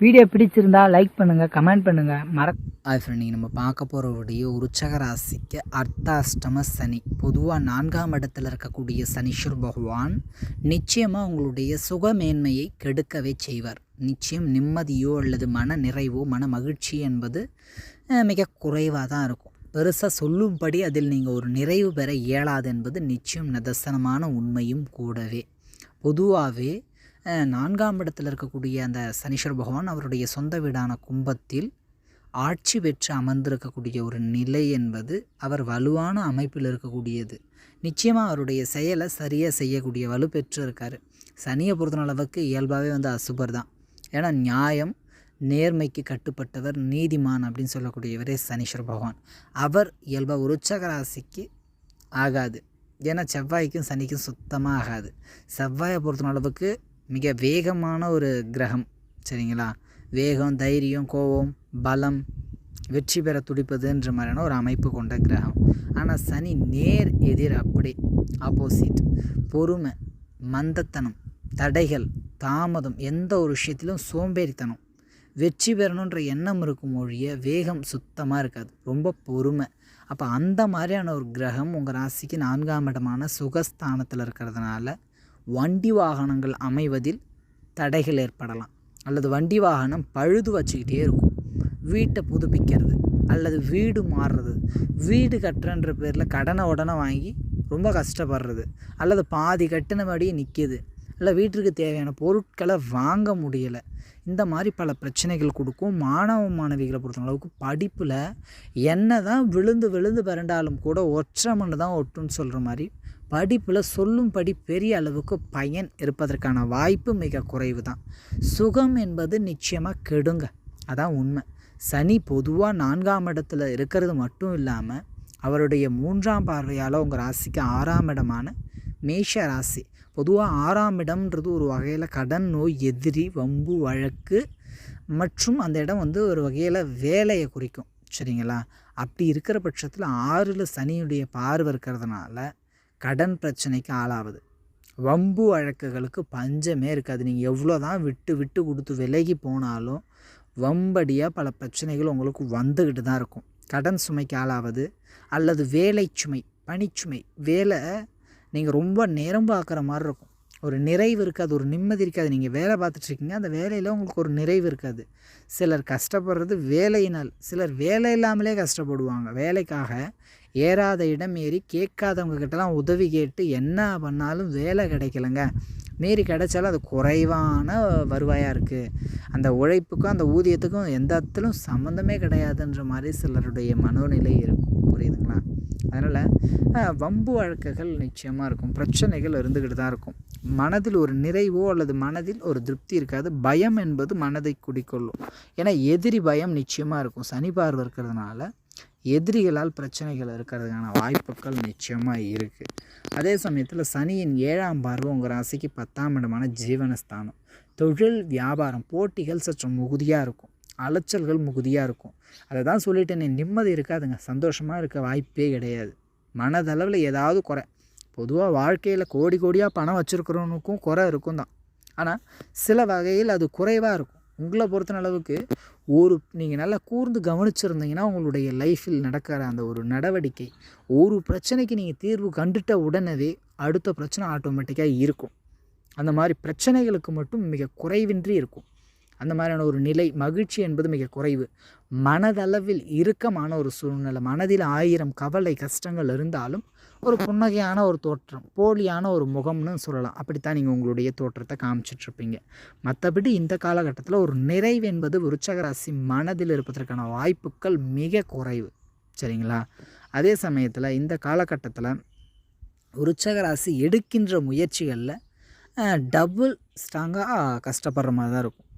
Video பிடிச்சிருந்தா like பண்ணுங்க comment பண்ணுங்க. மற ஹாய் ஃப்ரெண்ட் நீங்கள் நம்ம பார்க்க போகிற வீடியோ உருச்சக ராசிக்கு அர்த்தாஷ்டம சனி. பொதுவாக நான்காம் இடத்துல இருக்கக்கூடிய சனீஸ்வர் பகவான் நிச்சயமாக உங்களுடைய சுகமேன்மையை கெடுக்கவே செய்வார். நிச்சயம் நிம்மதியோ அல்லது மன நிறைவோ மன மகிழ்ச்சி என்பது மிக குறைவாக தான் இருக்கும். பெருசாக சொல்லும்படி அதில் நீங்கள் ஒரு நிறைவு பெற இயலாது என்பது நிச்சயம் நிதர்சனமான உண்மையும் கூடவே. பொதுவாகவே நான்காம் இடத்தில் இருக்கக்கூடிய அந்த சனீஸ்வர பகவான் அவருடைய சொந்த வீடான கும்பத்தில் ஆட்சி பெற்று அமர்ந்திருக்கக்கூடிய ஒரு நிலை என்பது அவர் வலுவான அமைப்பில் இருக்கக்கூடியது. நிச்சயமாக அவருடைய செயலை சரியாக செய்யக்கூடிய வலு பெற்று இருக்கார் சனியை பொறுத்த அளவுக்கு இயல்பாகவே வந்து அசுபர் தான். ஏன்னா நியாயம் நேர்மைக்கு கட்டுப்பட்டவர் நீதிமான் அப்படின்னு சொல்லக்கூடியவரே சனீஸ்வர பகவான். அவர் இயல்பாக உருச்சக ராசிக்கு ஆகாது. ஏன்னா செவ்வாய்க்கும் சனிக்கும் சுத்தமாக ஆகாது. செவ்வாயை பொறுத்த அளவுக்கு மிக வேகமான ஒரு கிரகம் சரிங்களா? வேகம் தைரியம் கோபம் பலம் வெற்றி பெற துடிப்பதுன்ற மாதிரியான ஒரு அமைப்பு கொண்ட கிரகம். ஆனால் சனி நேர் எதிர் அப்படி ஆப்போசிட் பொறுமை மந்தத்தனம் தடைகள் தாமதம் எந்த ஒரு விஷயத்திலும் சோம்பேறித்தனம். வெற்றி பெறணுன்ற எண்ணம் இருக்கும் ஒழிய வேகம் சுத்தமாக இருக்காது ரொம்ப பொறுமை. அப்போ அந்த மாதிரியான ஒரு கிரகம் உங்கள் ராசிக்கு நான்காம் இடமான சுகஸ்தானத்தில் இருக்கிறதுனால வண்டி வாகனங்கள் அமைவதில் தடைகள் ஏற்படலாம். அல்லது வண்டி வாகனம் பழுது வச்சுக்கிட்டே இருக்கும். வீட்டை புதுப்பிக்கிறது அல்லது வீடு மாறுறது. வீடு கட்டுறன்ற பேரில் கடனை உடனே வாங்கி ரொம்ப கஷ்டப்படுறது. அல்லது பாதி கட்டினபடியே நிற்கிது இல்லை வீட்டிற்கு தேவையான பொருட்களை வாங்க முடியலை. இந்த மாதிரி பல பிரச்சனைகள் கொடுக்கும். மாணவ மாணவிகளை பொறுத்த அளவுக்கு படிப்பில் என்ன தான் விழுந்து விழுந்து பிறண்டாலும் கூட ஒற்றை மண்ணு தான் ஒட்டுன்னு சொல்கிற மாதிரி படிப்பில் சொல்லும்படி பெரிய அளவுக்கு பயன் இருப்பதற்கான வாய்ப்பு மிக குறைவு தான் சுகம் என்பது நிச்சயமாக கெடுங்க. அதான் உண்மை. சனி பொதுவாக நான்காம் இடத்துல இருக்கிறது மட்டும் இல்லாமல் அவருடைய மூன்றாம் பார்வையால் உங்கள் ராசிக்கு ஆறாம் இடமான மேஷ ராசி. பொதுவாக ஆறாம் இடம்ன்றது ஒரு வகையில் கடன் நோய் எதிரி வம்பு வழக்கு மற்றும் அந்த இடம் வந்து ஒரு வகையில் வேலையை குறிக்கும். சரிங்களா? அப்படி இருக்கிற பட்சத்தில் ஆறில் சனியுடைய பார்வை இருக்கிறதுனால கடன் பிரச்சனைக்கு ஆளாவது. வம்பு வழக்குகளுக்கு பஞ்சமே இருக்காது. நீங்கள் எவ்வளோ தான் விட்டு விட்டு கொடுத்து விலகி போனாலும் வம்படியாக பல பிரச்சனைகள் உங்களுக்கு வந்துக்கிட்டு தான் இருக்கும். கடன் சுமைக்கு ஆளாவது அல்லது வேலை சுமை பணிச்சுமை வேலை நீங்கள் ரொம்ப நேரம் பார்க்குற மாதிரி இருக்கும். ஒரு நிறைவு இருக்காது ஒரு நிம்மதி இருக்காது. நீங்கள் வேலை பார்த்துட்ருக்கீங்க அந்த வேலையில் உங்களுக்கு ஒரு நிறைவு இருக்காது. சிலர் கஷ்டப்படுறது வேலையினால் சிலர் வேலை இல்லாமலே கஷ்டப்படுவாங்க. வேலைக்காக ஏறாத இடம் ஏறி கேட்காதவங்க கிட்டலாம் உதவி கேட்டு என்ன பண்ணாலும் வேலை கிடைக்கலங்க. மீறி கிடைச்சாலும் அது குறைவான வருவாயாக இருக்குது அந்த உழைப்புக்கும் அந்த ஊதியத்துக்கும் எந்த இடத்துலும் சம்மந்தமே கிடையாதுன்ற மாதிரி சிலருடைய மனோநிலை இருக்கும் புரியுதுங்களா? அதனால் வம்பு வழக்குகள் நிச்சயமாக இருக்கும். பிரச்சனைகள் இருந்துக்கிட்டு தான் இருக்கும். மனதில் ஒரு நிறைவோ அல்லது மனதில் ஒரு திருப்தி இருக்காது. பயம் என்பது மனதை குடிக்கொள்ளும். ஏன்னா எதிரி பயம் நிச்சயமாக இருக்கும். சனி பார்வை இருக்கிறதுனால எதிரிகளால் பிரச்சனைகள் இருக்கிறதுக்கான வாய்ப்புகள் நிச்சயமாக இருக்குது அதே சமயத்தில் சனியின் ஏழாம் பார்வை உங்கள் ராசிக்கு பத்தாம் இடமான ஜீவனஸ்தானம். தொழில் வியாபாரம் போட்டிகள் சற்று மிகுதியாக இருக்கும். அலைச்சல்கள் மிகுதியாக இருக்கும். அதை தான் சொல்லிட்டேனே நிம்மதி இருக்காதுங்க. சந்தோஷமாக இருக்க வாய்ப்பே கிடையாது. மனதளவில் ஏதாவது குறை. பொதுவாக வாழ்க்கையில் கோடி கோடியாக பணம் வச்சுருக்கிறவனுக்கும் குறை இருக்கும் தான் ஆனால் சில வகையில் அது குறைவாக இருக்கும். உங்களை பொறுத்த அளவுக்கு ஒரு நீங்கள் நல்லா கூர்ந்து கவனிச்சிருந்தீங்கன்னா உங்களுடைய லைஃப்பில் நடக்கிற அந்த ஒரு நடவடிக்கை ஒரு பிரச்சனைக்கு நீங்கள் தீர்வு கண்டுட்ட உடனே அடுத்த பிரச்சனை ஆட்டோமேட்டிக்காக இருக்கும். அந்த மாதிரி பிரச்சனைகளுக்கு மட்டும் மிக குறைவின்றி இருக்கும். அந்த மாதிரியான ஒரு நிலை மகிழ்ச்சி என்பது மிக குறைவு. மனதளவில் இறுக்கமான ஒரு சூழ்நிலை மனதில் ஆயிரம் கவலை கஷ்டங்கள் இருந்தாலும் ஒரு புன்னகையான ஒரு தோற்றம் போலியான ஒரு முகம்னு சொல்லலாம். அப்படித்தான் நீங்கள் உங்களுடைய தோற்றத்தை காமிச்சிட்ருப்பீங்க. மற்றபடி இந்த காலகட்டத்தில் ஒரு நிறைவு என்பது விருச்சகராசி மனதில் இருப்பதற்கான வாய்ப்புகள் மிக குறைவு. சரிங்களா? அதே சமயத்தில் இந்த காலகட்டத்தில் விருச்சகராசி எடுக்கின்ற முயற்சிகளில் டபுள் ஸ்ட்ராங்காக கஷ்டப்படுற மாதிரி தான் இருக்கும்.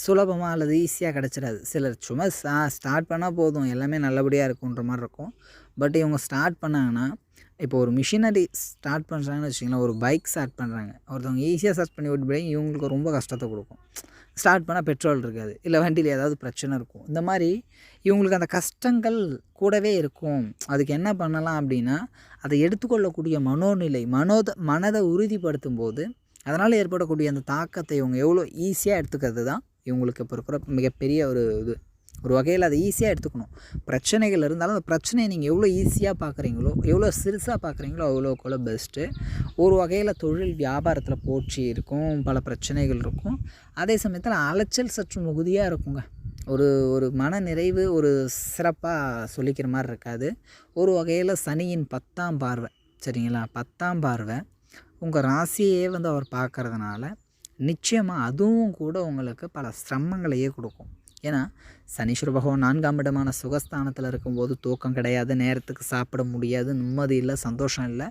சுலபமாக அல்லது ஈஸியாக கிடச்சிடாது. சிலர் சும்மா ஸ்டார்ட் பண்ணால் போதும். எல்லாமே நல்லபடியாக இருக்குன்ற மாதிரி இருக்கும். பட் இவங்க ஸ்டார்ட் பண்ணாங்கன்னா இப்போ ஒரு மிஷினரி ஸ்டார்ட் பண்ணுறாங்கன்னு வச்சுக்கோங்களேன் ஒரு பைக் ஸ்டார்ட் பண்ணுறாங்க ஒருத்தவங்க ஈஸியாக ஸ்டார்ட் பண்ணி விட்டு போய் இவங்களுக்கு ரொம்ப கஷ்டத்தை கொடுக்கும். ஸ்டார்ட் பண்ணால் பெட்ரோல் இருக்காது இல்லை வண்டியில் ஏதாவது பிரச்சனை இருக்கும். இந்த மாதிரி இவங்களுக்கு அந்த கஷ்டங்கள் கூடவே இருக்கும். அதுக்கு என்ன பண்ணலாம் அப்படின்னா அதை எடுத்துக்கொள்ளக்கூடிய மனோநிலை மனோத மனதை உறுதிப்படுத்தும் போது அதனால் ஏற்படக்கூடிய அந்த தாக்கத்தை இவங்க எவ்வளோ ஈஸியாக எடுத்துக்கிறது தான் இவங்களுக்கு இப்போ இருக்கிற மிகப்பெரிய ஒரு இது. ஒரு வகையில் அதை ஈஸியாக எடுத்துக்கணும். பிரச்சனைகள் இருந்தாலும் அந்த பிரச்சனையை நீங்கள் எவ்வளோ ஈஸியாக பார்க்குறீங்களோ எவ்வளோ சிறுசாக பார்க்குறீங்களோ அவ்வளோக்குள்ள பெஸ்ட்டு ஒரு வகையில் தொழில் வியாபாரத்தில் போற்றி இருக்கும் பல பிரச்சனைகள் இருக்கும். அதே சமயத்தில் அலைச்சல் சற்று மிகுதியாக இருக்குங்க. ஒரு ஒரு மன நிறைவு ஒரு சிறப்பாக சொல்லிக்கிற மாதிரி இருக்காது. ஒரு வகையில் சனியின் பத்தாம் பார்வை சரிங்களா? பத்தாம் பார்வை உங்கள் ராசியே வந்து அவர் பார்க்கறதுனால நிச்சயமாக அதுவும் கூட உங்களுக்கு பல சிரமங்களையே கொடுக்கும். ஏன்னா சனீஸ்வர பகவான் நான்காம் இடமான சுகஸ்தானத்தில் இருக்கும்போது தூக்கம் கிடையாது நேரத்துக்கு சாப்பிட முடியாது நிம்மதி இல்லை சந்தோஷம் இல்லை.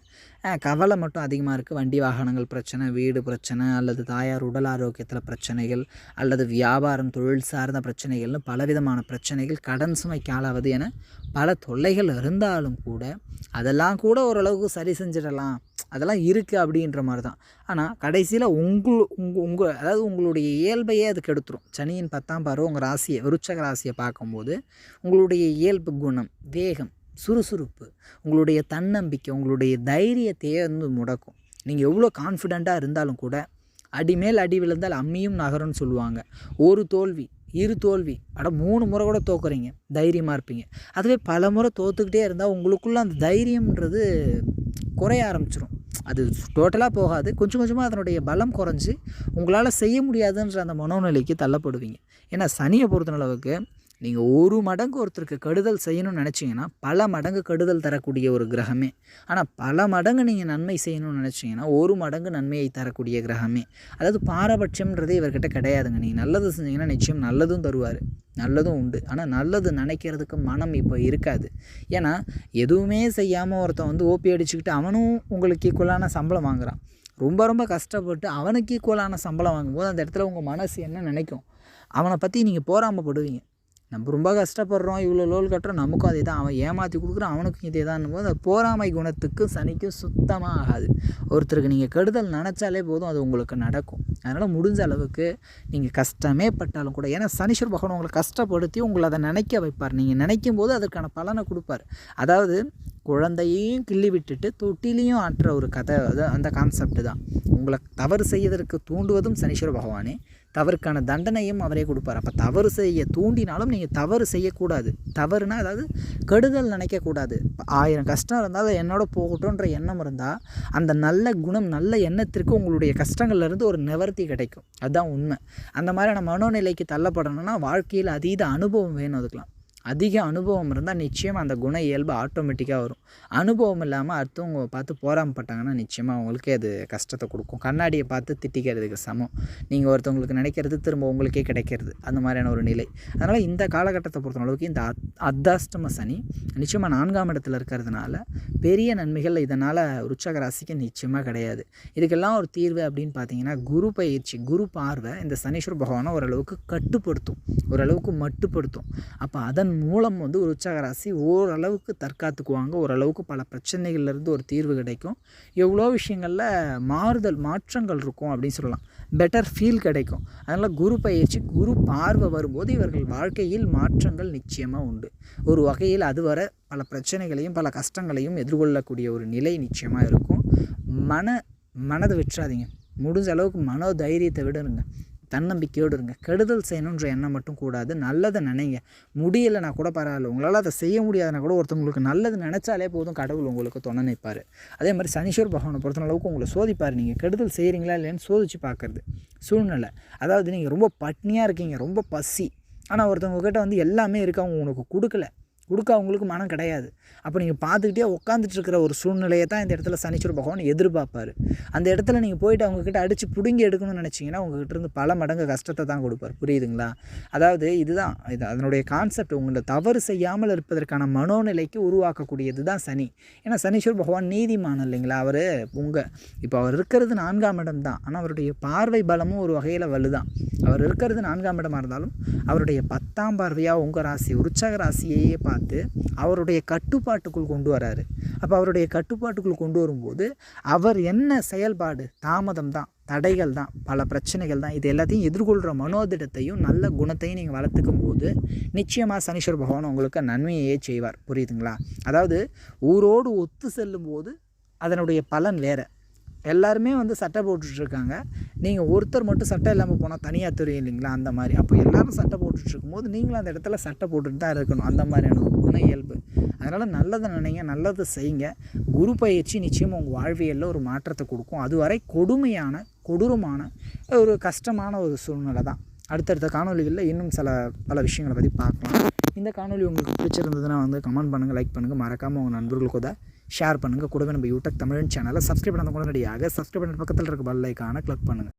கவலை மட்டும் அதிகமாக இருக்குது வண்டி வாகனங்கள் பிரச்சனை வீடு பிரச்சனை அல்லது தாயார் உடல் ஆரோக்கியத்தில் பிரச்சனைகள் அல்லது வியாபாரம் தொழில் சார்ந்த பிரச்சனைகள்னு பலவிதமான பிரச்சனைகள் கடன் சுமை காலாவது என பல தொல்லைகள் இருந்தாலும் கூட அதெல்லாம் கூட ஓரளவுக்கு சரி செஞ்சிடலாம். அதெல்லாம் இருக்குது அப்படின்ற மாதிரி தான் ஆனால் கடைசியில் உங்கள் உங்கள் உங்கள் அதாவது உங்களுடைய இயல்பையே அது கெடுத்துரும். சனியின் பத்தாம் பார்வை உங்கள் ராசியை விருச்சக ராசியை பார்க்கும்போது உங்களுடைய இயல்பு குணம் வேகம் சுறுசுறுப்பு உங்களுடைய தன்னம்பிக்கை உங்களுடைய தைரியத்தையே வந்து முடக்கும். நீங்கள் எவ்வளோ கான்ஃபிடெண்ட்டாக இருந்தாலும் கூட அடிமேல் அடி விழுந்தால் அம்மியும் நகரும்னு சொல்லுவாங்க. ஒரு தோல்வி இரு தோல்வி அட மூணு முறை கூட தோக்குறீங்க தைரியமாக இருப்பீங்க. அதுவே பல முறை தோத்துக்கிட்டே இருந்தால் உங்களுக்குள்ளே அந்த தைரியம்ன்றது குறைய ஆரம்பிச்சிடும் அது டோட்டலாக போகாது. கொஞ்சம் கொஞ்சமாக அதனுடைய பலம் குறைஞ்சி உங்களால் செய்ய முடியாதுன்ற அந்த மனோநிலைக்கு தள்ளப்படுவீங்க. ஏன்னா சனியை பொறுத்தளவுக்கு நீங்கள் ஒரு மடங்கு ஒருத்தருக்கு கெடுதல் செய்யணும்னு நினச்சிங்கன்னா பல மடங்கு கெடுதல் தரக்கூடிய ஒரு கிரகமே. ஆனால் பல மடங்கு நீங்கள் நன்மை செய்யணும்னு நினச்சிங்கன்னா ஒரு மடங்கு நன்மையை தரக்கூடிய கிரகமே. அதாவது பாரபட்சம்ன்றதே இவர்கிட்ட கிடையாதுங்க. நீங்கள் நல்லது செஞ்சீங்கன்னா நிச்சயம் நல்லதும் தருவார். நல்லதும் உண்டு. ஆனால் நல்லது நினைக்கிறதுக்கு மனம் இப்போ இருக்காது. ஏன்னா எதுவுமே செய்யாமல் ஒருத்தன் வந்து ஓபி அடிச்சுக்கிட்டு அவனும் உங்களுக்கு ஈக்குவலான சம்பளம் வாங்குகிறான் ரொம்ப ரொம்ப கஷ்டப்பட்டு அவனுக்கு ஈக்குவலான சம்பளம் வாங்கும்போது அந்த இடத்துல உங்கள் மனசு என்ன நினைக்கும்? அவனை பற்றி நீங்கள் போராமப்படுவீங்க நம்ம ரொம்ப கஷ்டப்படுறோம் இவ்வளோ லோல் கட்டுறோம் நமக்கும் அதே தான் அவன் ஏமாற்றி கொடுக்குறான் அவனுக்கும் இதே தான் போது அது போராமை குணத்துக்கும் சனிக்கும் சுத்தமாக ஆகாது. ஒருத்தருக்கு நீங்கள் கெடுதல் நினச்சாலே போதும் அது உங்களுக்கு நடக்கும். அதனால் முடிஞ்ச அளவுக்கு நீங்கள் கஷ்டமே பட்டாலும் கூட ஏன்னா சனீஸ்வர பகவான் உங்களை கஷ்டப்படுத்தி உங்களை அதை நினைக்க வைப்பார். நீங்கள் நினைக்கும் போது அதற்கான பலனை கொடுப்பார். அதாவது குழந்தையையும் கிள்ளி விட்டுட்டு தொட்டிலையும் ஆட்டுற ஒரு கதை அது அந்த கான்செப்ட் தான். உங்களை தவறு செய்வதற்கு தூண்டுவதும் சனீஸ்வர பகவானே. தவறுக்கான தண்டனையும் அவரே கொடுப்பார். அப்போ தவறு செய்ய தூண்டினாலும் நீங்கள் தவறு செய்யக்கூடாது. தவறுனா அதாவது கெடுதல் நினைக்கக்கூடாது. ஆயிரம் கஷ்டம் இருந்தால் அதை என்னோட போகட்டும்ன்ற எண்ணம் இருந்தால் அந்த நல்ல குணம் நல்ல எண்ணத்திற்கு உங்களுடைய கஷ்டங்கள்லேருந்து ஒரு நிவர்த்தி கிடைக்கும். அதுதான் உண்மை. அந்த மாதிரியான மனோநிலைக்கு தள்ளப்படணும்னா வாழ்க்கையில் அதீத அனுபவம் வேணும் அதுக்கெலாம் அதிக அனுபவம் இருந்தால் நிச்சயம் அந்த குண இயல்பு ஆட்டோமேட்டிக்காக வரும். அனுபவம் இல்லாமல் அடுத்தவங்க பார்த்து போராமப்பட்டாங்கன்னா நிச்சயமாக அவங்களுக்கே அது கஷ்டத்தை கொடுக்கும். கண்ணாடியை பார்த்து திட்டிக்கிறதுக்கு சமம். நீங்கள் ஒருத்தவங்களுக்கு நினைக்கிறது திரும்ப உங்களுக்கே கிடைக்கிறது. அந்த மாதிரியான ஒரு நிலை. அதனால் இந்த காலகட்டத்தை பொறுத்த அளவுக்கு இந்த அத் சனி நிச்சயமாக நான்காம் இடத்துல இருக்கிறதுனால பெரிய நன்மைகள் இதனால் உற்சாக ராசிக்கு நிச்சயமாக கிடையாது. இதுக்கெல்லாம் ஒரு தீர்வு அப்படின்னு பார்த்தீங்கன்னா குரு பயிற்சி குரு பார்வை இந்த சனீஸ்வர பகவானை ஓரளவுக்கு கட்டுப்படுத்தும். ஓரளவுக்கு மட்டுப்படுத்தும். அப்போ அதன் மூலம் வந்து ஒரு உற்சாக ராசி ஓரளவுக்கு தற்காத்துக்குவாங்க. ஓரளவுக்கு பல பிரச்சனைகள்லேருந்து ஒரு தீர்வு கிடைக்கும். எவ்வளோ விஷயங்களில் மாறுதல் மாற்றங்கள் இருக்கும் அப்படின்னு சொல்லலாம். பெட்டர் ஃபீல் கிடைக்கும். அதனால் குரு பயிற்சி குரு பார்வை வரும்போது இவர்கள் வாழ்க்கையில் மாற்றங்கள் நிச்சயமாக உண்டு. ஒரு வகையில் அதுவரை பல பிரச்சனைகளையும் பல கஷ்டங்களையும் எதிர்கொள்ளக்கூடிய ஒரு நிலை நிச்சயமாக இருக்கும். மன மனதை விட்டுறாதீங்க. முடிஞ்ச அளவுக்கு மனோ தைரியத்தை விடுங்க தன்னம்பிக்கையோடு இருங்க. கெடுதல் செய்யணுன்ற எண்ணம் மட்டும் கூடாது. நல்லதை நினைங்க. முடியலைன்னா கூட பரவாயில்ல. உங்களால் அதை செய்ய முடியாதுன்னா கூட ஒருத்தவங்களுக்கு நல்லது நினச்சாலே போதும் கடவுள் உங்களுக்கு துணை நிற்பார் அதே மாதிரி சனீஸ்வர் பகவானை பொறுத்த அளவுக்கு உங்களை சோதிப்பார். நீங்கள் கெடுதல் செய்கிறீங்களா இல்லைன்னு சோதிச்சு பார்க்குறது சூழ்நிலை. அதாவது நீங்கள் ரொம்ப பட்னியாக இருக்கீங்க. ரொம்ப பசி. ஆனால் ஒருத்தவங்க கிட்ட வந்து எல்லாமே இருக்கு. அவங்க உனக்கு கொடுக்கல. கொடுக்க அவங்களுக்கு மனம் கிடையாது. அப்போ நீங்கள் பார்த்துக்கிட்டே உட்காந்துட்டு இருக்கிற ஒரு சூழ்நிலையை தான் இந்த இடத்துல சனீஸ்வர பகவான் எதிர்பார்ப்பார். அந்த இடத்துல நீங்கள் போயிட்டு அவங்கக்கிட்ட அடித்து பிடுங்கி எடுக்கணும்னு நினச்சிங்கன்னா உங்ககிட்ட இருந்து பல மடங்கு கஷ்டத்தை தான் கொடுப்பார். புரியுதுங்களா? அதாவது இதுதான் இது அதனுடைய கான்செப்ட் உங்களை தவறு செய்யாமல் இருப்பதற்கான மனோநிலைக்கு உருவாக்கக்கூடியது தான் சனி. ஏன்னா சனீஸ்வர பகவான் நீதிமான் இல்லைங்களா அவர்? உங்கள் இப்போ அவர் இருக்கிறது நான்காம் இடம் தான். ஆனால் அவருடைய பார்வை பலமும் ஒரு வகையில் வலுதான். அவர் இருக்கிறது நான்காம் இடமாக இருந்தாலும் அவருடைய பத்தாம் பார்வையாக உங்கள் ராசி உற்சாக ராசியையே பார்த்து அவருடைய கட்டுப்பாட்டுக்குள் கொண்டு வராரு. அப்போ அவருடைய கட்டுப்பாட்டுக்குள் கொண்டு வரும்போது அவர் என்ன செயல்பாடு? தாமதம் தான் தடைகள் தான் பல பிரச்சனைகள் தான். இது எல்லாத்தையும் எதிர்கொள்கிற மனோதிடத்தையும் நல்ல குணத்தையும் நீங்கள் வளர்த்துக்கும் போது நிச்சயமாக சனீஸ்வர பகவான் உங்களுக்கு நன்மையே செய்வார். புரியுதுங்களா? அதாவது ஊரோடு ஒத்து செல்லும்போது அதனுடைய பலன் வேறு. எல்லாருமே வந்து சட்டை போட்டுட்ருக்காங்க. நீங்கள் ஒருத்தர் மட்டும் சட்டை இல்லாமல் போனால் தனியாக தெரியும் இல்லைங்களா அந்த மாதிரி. அப்போ எல்லோரும் சட்டை போட்டுட்ருக்கும் போது நீங்களும் அந்த இடத்துல சட்டை போட்டுட்டு தான் இருக்கணும். அந்த மாதிரியான குண இயல்பு. அதனால் நல்லதை நினைங்க நல்லதை செய்யுங்க குரு பயிற்சி நிச்சயம் உங்கள் வாழ்வியலில் ஒரு மாற்றத்தை கொடுக்கும். அதுவரை கொடுமையான கொடூரமான ஒரு கஷ்டமான ஒரு சூழ்நிலை தான். அடுத்தடுத்த காணொலிகளில் இன்னும் சில பல விஷயங்களை பற்றி பார்க்கலாம். இந்த காணொலி உங்களுக்கு பிடிச்சிருந்ததுன்னா வந்து கமெண்ட் பண்ணுங்கள் லைக் பண்ணுங்கள் மறக்காமல் உங்கள் நண்பர்களுக்கு கூட ஷேர் பண்ணுங்கள் கூடவே நம்ம யூடியூப் தமிழ் சேனலை சப்ஸ்கிரைப் பண்ணாத உடனடியாக சப்ஸ்கிரைப் பண்ண பக்கத்தில் இருக்க பல்லைக்கான கிளிக் பண்ணுங்கள்